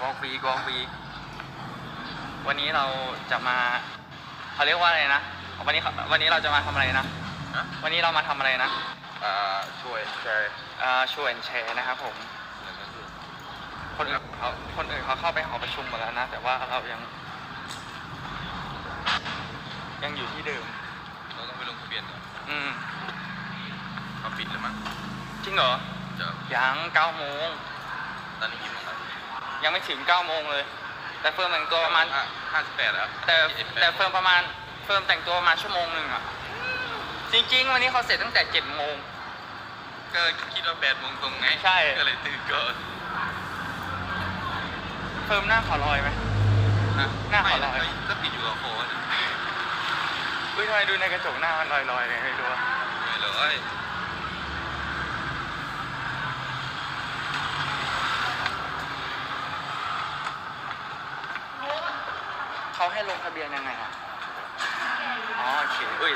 กองฟรีกองฟรีวันนี้เราจะมาเขาเรียกว่าอะไรนะ วันนี้วันนี้เราจะมาทำอะไรนะฮะวันนี้เรามาทำอะไรนะอ่าช่วยแชร์เอ่อช่วยแชร์นะครับผม คนอื่นเขาคนอื่นเขาเข้าไปหอประชุมหมดแล้วนะ แต่ว่าเรายัง ยังอยู่ที่เดิม เราต้องไปลงทะเบียนก่อนอืมเขาปิดแล้วมั้งจริงเหรอจะยังเก้าโมงตอนนี้กี่โมงแล้ว ยังไม่ถึงเก้าโมงเลย แต่เฟิร์มแต่งตัวประมาณ ห้าสิบแปดแล้วแต่28แต่เฟิร์มประมาณเฟิร์มแต่งตัวประมาณชั่วโมงหนึ่งอะจริง ๆ วันนี้เขาเสร็จตั้งแต่เจ็ดโมง ก็คิดว่าแปดโมงตรงไงใช่ ก็เลยตื่นก่อนเฟิร์มหน้าขอลอยไหม นะหน้าขอไม่ลอยนะก็ปิดอยู่กับโค้ดอุ้ยทำไมดูในกระจกหน้ามันลอยๆเลยไม่รู้อะไม่เลย เขาให้ลงทะเบียนยังไงอะอ๋อโอเคอุ้ย